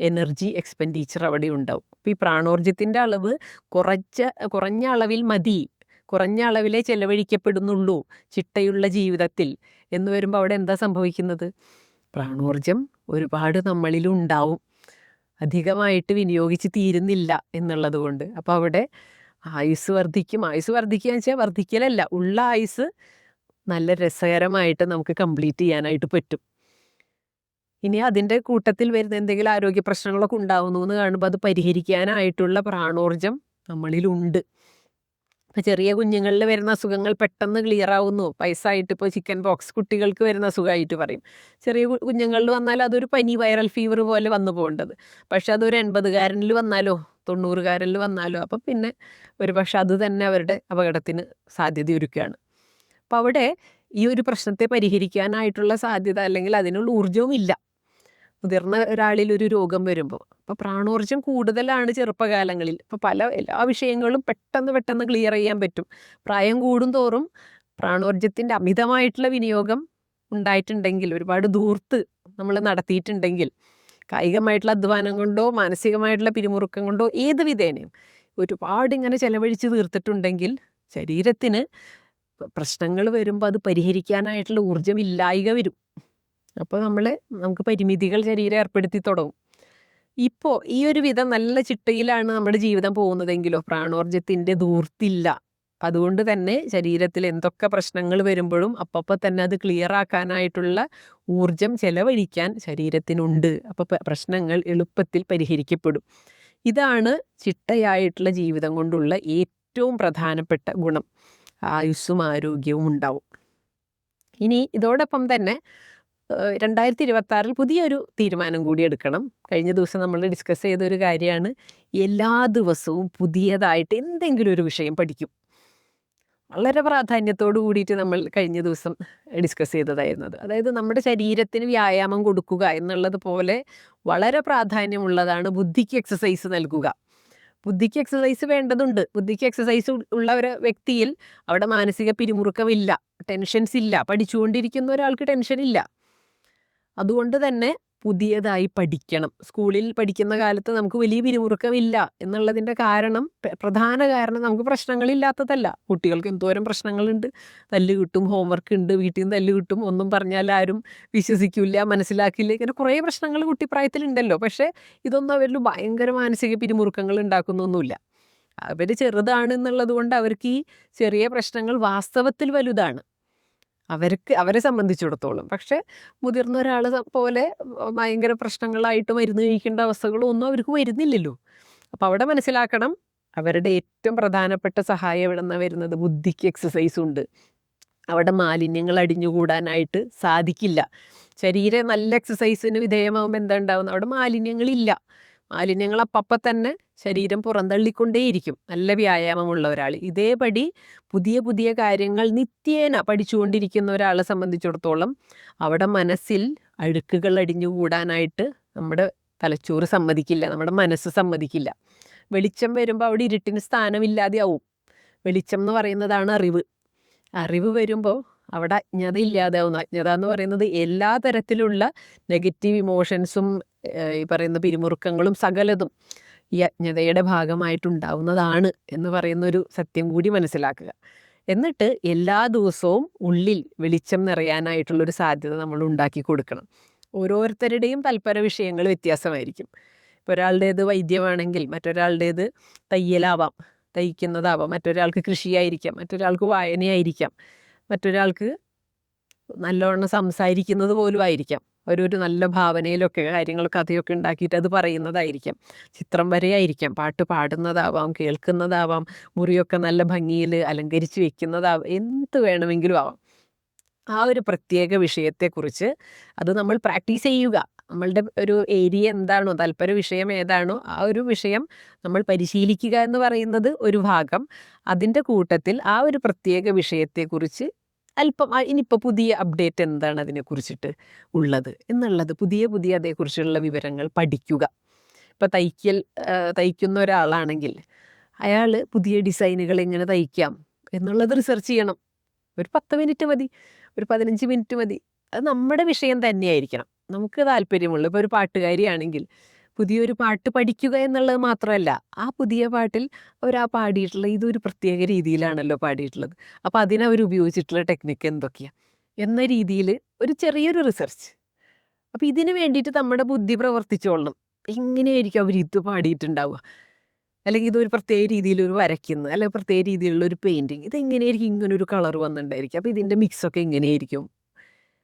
എനർജി എക്സ്പെൻഡിച്ചർ അവിടെ ഉണ്ടാവും. അപ്പോൾ ഈ പ്രാണോർജത്തിന്റെ അളവ് കുറച്ച കുറഞ്ഞ അളവിൽ മതി കുറഞ്ഞ അളവിലേ ചെലവഴിക്കപ്പെടുന്നുള്ളൂ ചിട്ടയുള്ള ജീവിതത്തിൽ. എന്ന് വരുമ്പോൾ അവിടെ എന്താ സംഭവിക്കുന്നത്? പ്രാണോർജം ഒരുപാട് നമ്മളിൽ ഉണ്ടാവും. അധികമായിട്ട് വിനിയോഗിച്ച് തീരുന്നില്ല എന്നുള്ളത് കൊണ്ട്. അപ്പോൾ അവിടെ ആയുസ് വർദ്ധിക്കും. ആയുസ് വർദ്ധിക്കുക വെച്ചാൽ വർദ്ധിക്കലല്ല. ഉള്ള ആയുസ് നല്ല രസകരമായിട്ട് നമുക്ക് കംപ്ലീറ്റ് ചെയ്യാനായിട്ട് പറ്റും. ഇനി അതിന്റെ കൂട്ടത്തിൽ വരുന്ന എന്തെങ്കിലും ആരോഗ്യ പ്രശ്നങ്ങളൊക്കെ ഉണ്ടാവുന്നു എന്ന് കാണുമ്പോൾ അത് പരിഹരിക്കാനായിട്ടുള്ള പ്രാണോർജം നമ്മളിലുണ്ട്. ഇപ്പം ചെറിയ കുഞ്ഞുങ്ങളിൽ വരുന്ന അസുഖങ്ങൾ പെട്ടെന്ന് ക്ലിയർ ആവുന്നു. വയസ്സായിട്ട് ഇപ്പോൾ ചിക്കൻ ബോക്സ് കുട്ടികൾക്ക് വരുന്ന അസുഖമായിട്ട് പറയും. ചെറിയ കുഞ്ഞുങ്ങളിൽ വന്നാൽ അതൊരു പനി വൈറൽ ഫീവർ പോലെ വന്നു പോകേണ്ടത്. പക്ഷെ അതൊരു എൺപതുകാരനിൽ വന്നാലോ തൊണ്ണൂറുകാരനിൽ വന്നാലോ അപ്പം പിന്നെ ഒരു പക്ഷെ അത് തന്നെ അവരുടെ അപകടത്തിന് സാധ്യതയൊരുക്കുകയാണ്. അപ്പം അവിടെ ഈ ഒരു പ്രശ്നത്തെ പരിഹരിക്കാനായിട്ടുള്ള സാധ്യത അല്ലെങ്കിൽ അതിനുള്ള ഊർജവും ഇല്ല മുതിർന്ന ഒരാളിൽ ഒരു രോഗം വരുമ്പോൾ അപ്പോൾ പ്രാണോർജം കൂടുതലാണ് ചെറുപ്പകാലങ്ങളിൽ. ഇപ്പോൾ പല എല്ലാ വിഷയങ്ങളും പെട്ടെന്ന് പെട്ടെന്ന് ക്ലിയർ ചെയ്യാൻ പറ്റും. പ്രായം കൂടും തോറും പ്രാണോർജത്തിന്റെ അമിതമായിട്ടുള്ള വിനിയോഗം ഉണ്ടായിട്ടുണ്ടെങ്കിൽ ഒരുപാട് ദൂർത്ത് നമ്മൾ നടത്തിയിട്ടുണ്ടെങ്കിൽ കായികമായിട്ടുള്ള അധ്വാനം കൊണ്ടോ മാനസികമായിട്ടുള്ള പിരിമുറുക്കം കൊണ്ടോ ഏത് വിധേനയും ഒരുപാട് ഇങ്ങനെ ചെലവഴിച്ച് തീർത്തിട്ടുണ്ടെങ്കിൽ ശരീരത്തിന് പ്രശ്നങ്ങൾ വരുമ്പോൾ അത് പരിഹരിക്കാനായിട്ടുള്ള ഊർജം ഇല്ലായിക വരും. അപ്പോൾ നമ്മൾ നമുക്ക് പരിമിതികൾ ശരീരം ഏർപ്പെടുത്തി തുടങ്ങും. ഇപ്പോൾ ഈ ഒരു വിധം നല്ല ചിട്ടയിലാണ് നമ്മുടെ ജീവിതം പോകുന്നതെങ്കിലോ പ്രാണോർജത്തിന്റെ ദൂർത്തില്ല അതുകൊണ്ട് തന്നെ ശരീരത്തിൽ എന്തൊക്കെ പ്രശ്നങ്ങൾ വരുമ്പോഴും അപ്പപ്പോൾ തന്നെ അത് ക്ലിയർ ആക്കാനായിട്ടുള്ള ഊർജം ചെലവഴിക്കാൻ ശരീരത്തിനുണ്ട്. അപ്പോൾ പ്രശ്നങ്ങൾ എളുപ്പത്തിൽ പരിഹരിക്കപ്പെടും. ഇതാണ് ചിട്ടയായിട്ടുള്ള ജീവിതം കൊണ്ടുള്ള ഏറ്റവും പ്രധാനപ്പെട്ട ഗുണം. ആയുസ്സും ആരോഗ്യവും ഉണ്ടാവും. ഇനി ഇതോടൊപ്പം തന്നെ രണ്ടായിരത്തി ഇരുപത്തി ആറിൽ പുതിയൊരു തീരുമാനം കൂടി എടുക്കണം. കഴിഞ്ഞ ദിവസം നമ്മൾ ഡിസ്കസ് ചെയ്ത ഒരു കാര്യമാണ് എല്ലാ ദിവസവും പുതിയതായിട്ട് എന്തെങ്കിലും ഒരു വിഷയം പഠിക്കും. വളരെ പ്രാധാന്യത്തോടു കൂടിയിട്ട് നമ്മൾ കഴിഞ്ഞ ദിവസം ഡിസ്കസ് ചെയ്തതായിരുന്നത്. അതായത് നമ്മുടെ ശരീരത്തിന് വ്യായാമം കൊടുക്കുക എന്നുള്ളത് പോലെ വളരെ പ്രാധാന്യമുള്ളതാണ് ബുദ്ധിക്ക് എക്സസൈസ് നൽകുക. ബുദ്ധിക്ക് എക്സസൈസ് വേണ്ടതുണ്ട്. ബുദ്ധിക്ക് എക്സസൈസ് ഉള്ള ഒരു വ്യക്തിയിൽ അവിടെ മാനസിക പിരിമുറുക്കമില്ല ടെൻഷൻസ് ഇല്ല പഠിച്ചുകൊണ്ടിരിക്കുന്ന ഒരാൾക്ക് ടെൻഷൻ ഇല്ല. അതുകൊണ്ട് തന്നെ പുതിയതായി പഠിക്കണം. സ്കൂളിൽ പഠിക്കുന്ന കാലത്ത് നമുക്ക് വലിയ പിരിമുറുക്കമില്ല എന്നുള്ളതിന്റെ കാരണം പ്രധാന കാരണം നമുക്ക് പ്രശ്നങ്ങളില്ലാത്തതല്ല. കുട്ടികൾക്ക് എന്തോരം പ്രശ്നങ്ങളുണ്ട്. തല്ല് കിട്ടും ഹോംവർക്ക് ഉണ്ട് വീട്ടിൽ നിന്ന് തല്ല് കിട്ടും ഒന്നും പറഞ്ഞാൽ ആരും വിശ്വസിക്കില്ല മനസ്സിലാക്കില്ല. ഇങ്ങനെ കുറേ പ്രശ്നങ്ങൾ കുട്ടിപ്രായത്തിലുണ്ടല്ലോ. പക്ഷേ ഇതൊന്നും അവരിൽ ഭയങ്കര മാനസിക പിരിമുറുക്കങ്ങൾ ഉണ്ടാക്കുന്നൊന്നുമില്ല. അവർ ചെറുതാണ് എന്നുള്ളത് കൊണ്ട് അവർക്ക് ഈ ചെറിയ പ്രശ്നങ്ങൾ വാസ്തവത്തിൽ വലുതാണ്. അവർക്ക് അവരെ സംബന്ധിച്ചിടത്തോളം. പക്ഷെ മുതിർന്ന ഒരാൾ പോലെ ഭയങ്കര പ്രശ്നങ്ങളായിട്ട് മരുന്ന് കഴിക്കേണ്ട അവസ്ഥകളോ ഒന്നും അവർക്ക് വരുന്നില്ലല്ലോ. അപ്പം അവിടെ മനസ്സിലാക്കണം അവരുടെ ഏറ്റവും പ്രധാനപ്പെട്ട സഹായം നിന്നാണ് വരുന്നത്? ബുദ്ധിക്ക് എക്സസൈസ് ഉണ്ട്. അവിടെ മാലിന്യങ്ങൾ അടിഞ്ഞുകൂടാനായിട്ട് സാധിക്കില്ല. ശരീരം നല്ല എക്സസൈസിന് വിധേയമാകുമ്പോൾ എന്താ ഉണ്ടാവുന്നത് അവിടെ മാലിന്യങ്ങളില്ല. മാലിന്യങ്ങൾ അപ്പം തന്നെ ശരീരം പുറന്തള്ളിക്കൊണ്ടേയിരിക്കും. നല്ല വ്യായാമമുള്ള ഒരാൾ ഇതേപടി പുതിയ പുതിയ കാര്യങ്ങൾ നിത്യേന പഠിച്ചുകൊണ്ടിരിക്കുന്ന ഒരാളെ സംബന്ധിച്ചിടത്തോളം അവിടെ മനസ്സിൽ അഴുക്കുകൾ അടിഞ്ഞുകൂടാനായിട്ട് നമ്മുടെ തലച്ചോറ് സമ്മതിക്കില്ല നമ്മുടെ മനസ്സ് സമ്മതിക്കില്ല. വെളിച്ചം വരുമ്പോൾ അവിടെ ഇരുട്ടിന് സ്ഥാനമില്ലാതെയാവും. വെളിച്ചം എന്ന് പറയുന്നതാണ് അറിവ്. അറിവ് വരുമ്പോൾ അവിടെ അജ്ഞത ഇല്ലാതാവുന്നു അജ്ഞത എന്ന് പറയുന്നത് എല്ലാ തരത്തിലുള്ള നെഗറ്റീവ് ഇമോഷൻസും ഈ പറയുന്ന പിരിമുറുക്കങ്ങളും സകലതും. ഈ അജ്ഞതയുടെ ഭാഗമായിട്ടുണ്ടാവുന്നതാണ് എന്ന് പറയുന്നൊരു സത്യം കൂടി മനസ്സിലാക്കുക. എന്നിട്ട് എല്ലാ ദിവസവും ഉള്ളിൽ വെളിച്ചം നിറയാനായിട്ടുള്ളൊരു സാധ്യത നമ്മൾ ഉണ്ടാക്കി കൊടുക്കണം. ഓരോരുത്തരുടെയും തൽപര വിഷയങ്ങൾ വ്യത്യാസമായിരിക്കും. ഇപ്പോൾ ഒരാളുടേത് വൈദ്യമാണെങ്കിൽ മറ്റൊരാളുടേത് തയ്യലാവാം തയ്ക്കുന്നതാവാം. മറ്റൊരാൾക്ക് കൃഷിയായിരിക്കാം മറ്റൊരാൾക്ക് വായനയായിരിക്കാം മറ്റൊരാൾക്ക് നല്ലവണ്ണം സംസാരിക്കുന്നത് പോലും ആയിരിക്കാം അവരൊരു നല്ല ഭാവനയിലൊക്കെ കാര്യങ്ങൾ കഥയൊക്കെ ഉണ്ടാക്കിയിട്ട് അത് പറയുന്നതായിരിക്കാം. ചിത്രം വരെയായിരിക്കാം. പാട്ട് പാടുന്നതാവാം കേൾക്കുന്നതാവാം മുറിയൊക്കെ നല്ല ഭംഗിയിൽ അലങ്കരിച്ച് വെക്കുന്നതാവാം എന്ത് വേണമെങ്കിലും ആവാം. ആ ഒരു പ്രത്യേക വിഷയത്തെക്കുറിച്ച് അത് നമ്മൾ പ്രാക്ടീസ് ചെയ്യുക. നമ്മളുടെ ഒരു ഏരിയ എന്താണോ താല്പര്യ വിഷയം ഏതാണോ ആ ഒരു വിഷയം നമ്മൾ പരിശീലിക്കുക എന്ന് പറയുന്നത് ഒരു ഭാഗം. അതിന്റെ കൂട്ടത്തിൽ ആ ഒരു പ്രത്യേക വിഷയത്തെക്കുറിച്ച് അല്പം ഇനിയിപ്പോൾ പുതിയ അപ്ഡേറ്റ് എന്താണ് അതിനെക്കുറിച്ചിട്ട് ഉള്ളത്? എന്നുള്ളത് പുതിയ പുതിയ അതേക്കുറിച്ചുള്ള വിവരങ്ങൾ പഠിക്കുക. ഇപ്പോൾ തയ്ക്കൽ തയ്ക്കുന്ന ഒരാളാണെങ്കിൽ അയാൾ പുതിയ ഡിസൈനുകൾ എങ്ങനെ തയ്ക്കാം എന്നുള്ളത് റിസർച്ച് ചെയ്യണം. ഒരു പത്ത് മിനിറ്റ് മതി ഒരു പതിനഞ്ച് മിനിറ്റ് മതി. അത് നമ്മുടെ വിഷയം തന്നെയായിരിക്കണം. നമുക്ക് താല്പര്യമുള്ളൂ. ഇപ്പോൾ ഒരു പാട്ടുകാരിയാണെങ്കിൽ പുതിയൊരു പാട്ട് പഠിക്കുക എന്നുള്ളത് മാത്രമല്ല ആ പുതിയ പാട്ടിൽ ആ പാടിയിട്ടുള്ള ഇതൊരു പ്രത്യേക രീതിയിലാണല്ലോ പാടിയിട്ടുള്ളത്. അപ്പോൾ അതിനവർ ഉപയോഗിച്ചിട്ടുള്ള ടെക്നിക്ക് എന്തൊക്കെയാണ് എന്ന രീതിയിൽ ഒരു ചെറിയൊരു റിസർച്ച് അപ്പോൾ ഇതിന് വേണ്ടിയിട്ട് നമ്മുടെ ബുദ്ധി പ്രവർത്തിച്ചോളണം. എങ്ങനെയായിരിക്കും അവർ ഇത് പാടിയിട്ടുണ്ടാവുക? അല്ലെങ്കിൽ ഇതൊരു പ്രത്യേക രീതിയിൽ ഒരു വരയ്ക്കുന്നത് അല്ലെങ്കിൽ പ്രത്യേക രീതിയിലുള്ള ഒരു പെയിന്റിങ് ഇതെങ്ങനെയായിരിക്കും ഇങ്ങനെ ഒരു കളർ വന്നിട്ടുണ്ടായിരിക്കും അപ്പോൾ ഇതിന്റെ മിക്സൊക്കെ എങ്ങനെയായിരിക്കും?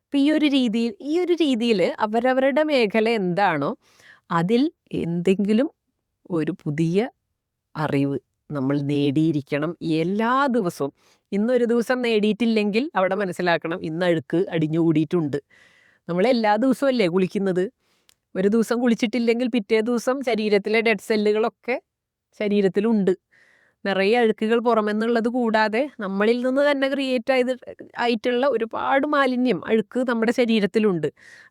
അപ്പം ഈ ഒരു രീതിയിൽ ഈ ഒരു രീതിയിൽ അവരവരുടെ മേഖല എന്താണോ അതിൽ എന്തെങ്കിലും ഒരു പുതിയ അറിവ് നമ്മൾ നേടിയിരിക്കണം. എല്ലാ ദിവസവും. ഇന്നൊരു ദിവസം നേടിയിട്ടില്ലെങ്കിൽ അവിടെ മനസ്സിലാക്കണം ഇന്ന് അഴുക്ക് അടിഞ്ഞുകൂടിയിട്ടുണ്ട്. നമ്മൾ എല്ലാ ദിവസവും അല്ലേ കുളിക്കുന്നത്? ഒരു ദിവസം കുളിച്ചിട്ടില്ലെങ്കിൽ പിറ്റേ ദിവസം ശരീരത്തിലെ ഡെഡ് സെല്ലുകളൊക്കെ ശരീരത്തിലുണ്ട്. നിറയെ അഴുക്കുകൾ പുറമെന്നുള്ളത് കൂടാതെ നമ്മളിൽ നിന്ന് തന്നെ ക്രിയേറ്റ് ആയത് ആയിട്ടുള്ള ഒരുപാട് മാലിന്യം അഴുക്ക് നമ്മുടെ ശരീരത്തിലുണ്ട്.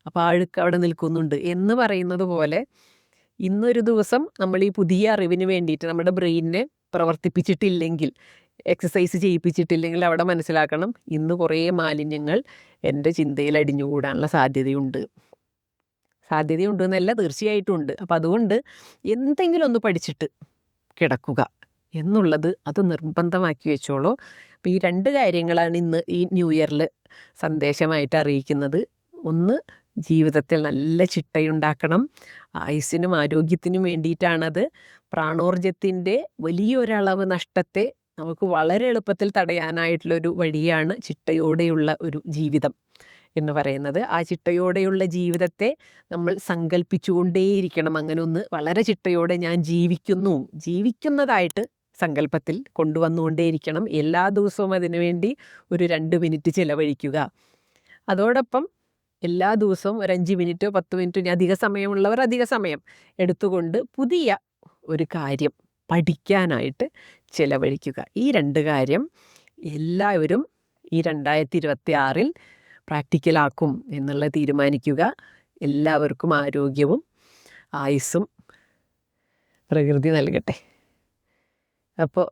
അപ്പോൾ ആ അഴുക്ക് അവിടെ നിൽക്കുന്നുണ്ട് എന്ന് പറയുന്നത് പോലെ ഇന്നൊരു ദിവസം നമ്മൾ ഈ പുതിയ അറിവിന് വേണ്ടിയിട്ട് നമ്മുടെ ബ്രെയിനിനെ പ്രവർത്തിപ്പിച്ചിട്ടില്ലെങ്കിൽ എക്സസൈസ് ചെയ്യിപ്പിച്ചിട്ടില്ലെങ്കിൽ അവിടെ മനസ്സിലാക്കണം ഇന്ന് കുറേ മാലിന്യങ്ങൾ എന്റെ ചിന്തയിൽ അടിഞ്ഞുകൂടാനുള്ള സാധ്യതയുണ്ട്. സാധ്യതയുണ്ട് എന്നല്ല തീർച്ചയായിട്ടും ഉണ്ട്. അപ്പം അതുകൊണ്ട് എന്തെങ്കിലും ഒന്ന് പഠിച്ചിട്ട് കിടക്കുക. എന്നുള്ളത് അത് നിർബന്ധമാക്കി വെച്ചോളൂ. അപ്പോൾ ഈ രണ്ട് കാര്യങ്ങളാണ് ഇന്ന് ഈ ന്യൂ ഇയറിൽ സന്ദേശമായിട്ട് അറിയിക്കുന്നത്. ഒന്ന് ജീവിതത്തിൽ നല്ല ചിട്ടയുണ്ടാക്കണം. ആയുസ്സിനും ആരോഗ്യത്തിനും വേണ്ടിയിട്ടാണത്. പ്രാണോർജത്തിന്റെ വലിയൊരളവ് നഷ്ടത്തെ നമുക്ക് വളരെ എളുപ്പത്തിൽ തടയാനായിട്ടുള്ളൊരു വഴിയാണ് ചിട്ടയോടെയുള്ള ഒരു ജീവിതം എന്ന് പറയുന്നത്. ആ ചിട്ടയോടെയുള്ള ജീവിതത്തെ നമ്മൾ സങ്കല്പിച്ചുകൊണ്ടേയിരിക്കണം അങ്ങനെ ഒന്ന് വളരെ ചിട്ടയോടെ ഞാൻ ജീവിക്കുന്നു. ജീവിക്കുന്നതായിട്ട് സങ്കല്പത്തിൽ കൊണ്ടുവന്നുകൊണ്ടേയിരിക്കണം. എല്ലാ ദിവസവും അതിനുവേണ്ടി ഒരു രണ്ട് മിനിറ്റ് ചിലവഴിക്കുക. അതോടൊപ്പം എല്ലാ ദിവസവും ഒരു അഞ്ച് മിനിറ്റോ പത്ത് മിനിറ്റോ ഇനി അധിക സമയമുള്ളവർ അധിക സമയം എടുത്തുകൊണ്ട് പുതിയ ഒരു കാര്യം പഠിക്കാനായിട്ട് ചിലവഴിക്കുക. ഈ രണ്ട് കാര്യം എല്ലാവരും ഈ രണ്ടായിരത്തി ഇരുപത്തി ആറിൽ പ്രാക്ടിക്കലാക്കും എന്നുള്ള തീരുമാനിക്കുക. എല്ലാവർക്കും ആരോഗ്യവും ആയുസ്സും പ്രകൃതി നൽകട്ടെ. അപ്പോൾ